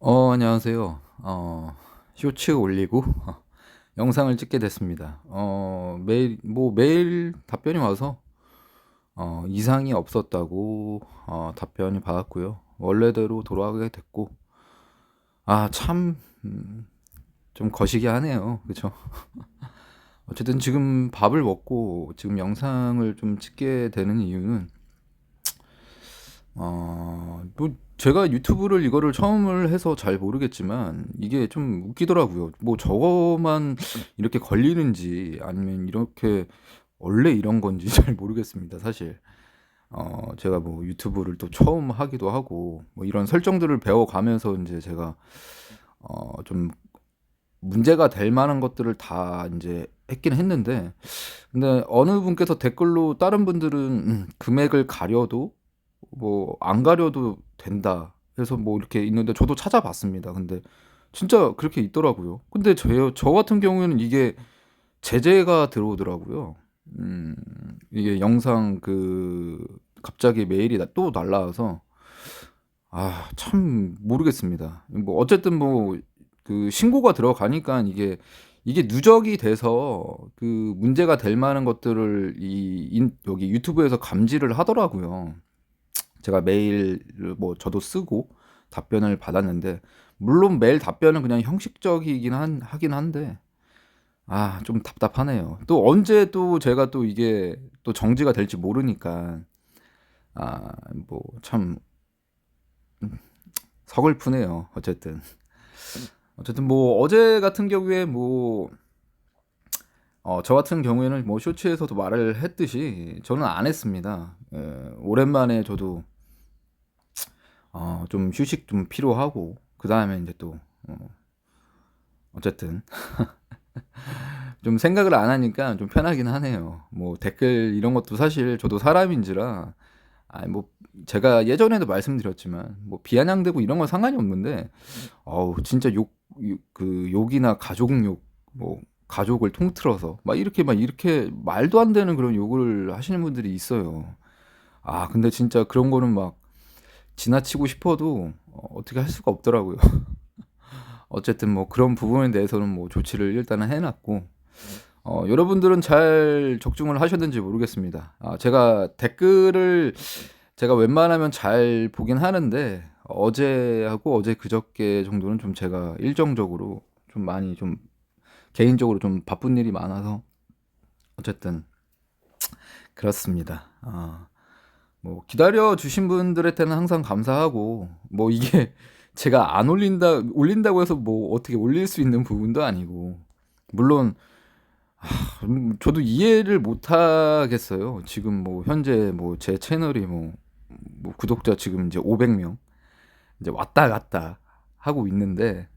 어 안녕하세요. 어 쇼츠 올리고 영상을 찍게 됐습니다. 어 매일 뭐 매일 답변이 와서 어 이상이 없었다고 어 답변을 받았고요. 원래대로 돌아가게 됐고 아 참 음 좀 거시기 하네요. 그쵸? 어쨌든 지금 밥을 먹고 지금 영상을 좀 찍게 되는 이유는 어 뭐 제가 유튜브를 이거를 처음을 해서 잘 모르겠지만 이게 좀 웃기더라고요. 뭐 저거만 이렇게 걸리는지 아니면 이렇게 원래 이런 건지 잘 모르겠습니다 사실. 어 제가 뭐 유튜브를 또 처음 하기도 하고 뭐 이런 설정들을 배워가면서 인제 제가 어 좀 문제가 될 만한 것들을 다 인제 했긴 했는데 근데 어느 분께서 댓글로 다른 분들은 음 "금액을 가려도 뭐 안 가려도 된다." 해서 뭐 이렇게 있는데 저도 찾아봤습니다. 근데 진짜 그렇게 있더라고요. 근데 저요 저 같은 경우에는 이게 제재가 들어오더라고요. 음 이게 영상 그 갑자기 메일이 나 또 날라와서 아 참 모르겠습니다. 뭐 어쨌든 뭐 그 신고가 들어가니깐 이게 이게 누적이 돼서 그 문제가 될 만한 것들을 이 인 여기 유튜브에서 감지를 하더라고요. 제가 메일을 뭐 저도 쓰고 답변을 받았는데 물론 메일 답변은 그냥 형식적이긴 한 하긴 한데 아 좀 답답하네요. 또 언제 또 제가 또 이게 또 정지가 될지 모르니까 아 뭐참음 서글프네요 어쨌든. 어쨌든 뭐 어제 같은 경우에 뭐 어 저 같은 경우에는 뭐 쇼츠에서도 말을 했듯이 저는 안 했습니다. 예 오랜만에 저도 어 좀 휴식 좀 필요하고 그 다음에 인제 또 어 어쨌든 좀 생각을 안 하니까 좀 편하긴 하네요. 뭐 댓글 이런 것도 사실 저도 사람인지라 아이 뭐 제가 예전에도 말씀드렸지만 뭐 비아냥대고 이런 건 상관이 없는데 어우 진짜 욕욕그 욕이나 가족 욕뭐 가족을 통틀어서 막 이렇게 막 이렇게 말도 안 되는 그런 욕을 하시는 분들이 있어요. 아 근데 진짜 그런 거는 막 지나치고 싶어도 어 어떻게 할 수가 없더라고요. 어쨌든 뭐 그런 부분에 대해서는 뭐 조치를 일단은 해 놨고 어 여러분들은 잘 적중을 하셨는지 모르겠습니다. 아 제가 댓글을 제가 웬만하면 잘 보긴 하는데 어제하고 어제 그저께 정도는 좀 제가 일정적으로 좀 많이 좀 개인적으로 좀 바쁜 일이 많아서 어쨌든 그렇습니다. 아 뭐 기다려 주신 분들한테는 항상 감사하고 뭐 이게 제가 안 올린다 올린다고 해서 뭐 어떻게 올릴 수 있는 부분도 아니고 물론 아음 저도 이해를 못 하겠어요. 지금 뭐 현재 뭐 제 채널이 뭐 뭐 구독자 지금 이제 500명 이제 왔다 갔다 하고 있는데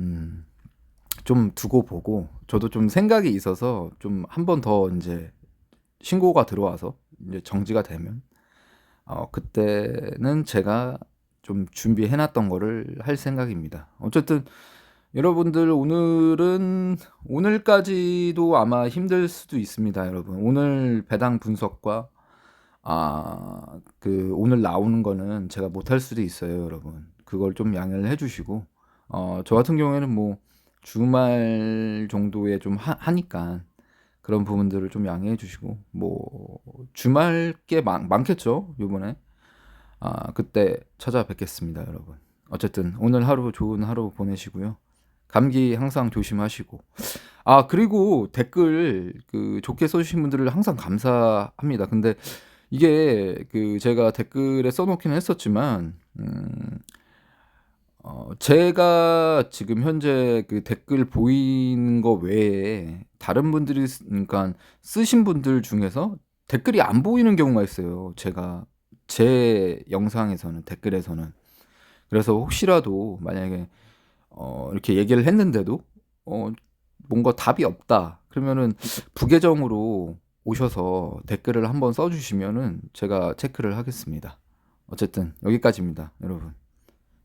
음 좀 두고 보고 저도 좀 생각이 있어서 좀 한 번더 인제 신고가 들어와서 인제 정지가 되면 어 그때는 제가 좀 준비해 놨던 거를 할 생각입니다. 어쨌든 여러분들 오늘은 오늘까지도 아마 힘들 수도 있습니다 여러분. 오늘 배당 분석과 아 그 오늘 나오는 거는 제가 못 할 수도 있어요 여러분. 그걸 좀 양해를 해 주시고 어 저 같은 경우에는 뭐 주말 정도에 좀 하 하니깐 그런 부분들을 좀 양해해 주시고 뭐 주말 게 많 많겠죠 요번에. 아 그때 찾아뵙겠습니다 여러분. 어쨌든 오늘 하루 좋은 하루 보내시고요. 감기 항상 조심하시고 아 그리고 댓글 그 좋게 써 주신 분들을 항상 감사합니다. 근데 이게 그 제가 댓글에 써 놓기는 했었지만 음 어 제가 지금 현재 그 댓글 보이는 거 외에 다른 분들이 쓰 그러니깐 쓰신 분들 중에서 댓글이 안 보이는 경우가 있어요 제가 제 영상에서는 댓글에서는. 그래서 혹시라도 만약에 어 이렇게 얘기를 했는데도 어 뭔가 답이 없다 그러면은 부계정으로 오셔서 댓글을 한번 써 주시면은 제가 체크를 하겠습니다. 어쨌든 여기까지입니다 여러분.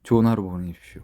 좋은 하루 보내십시오.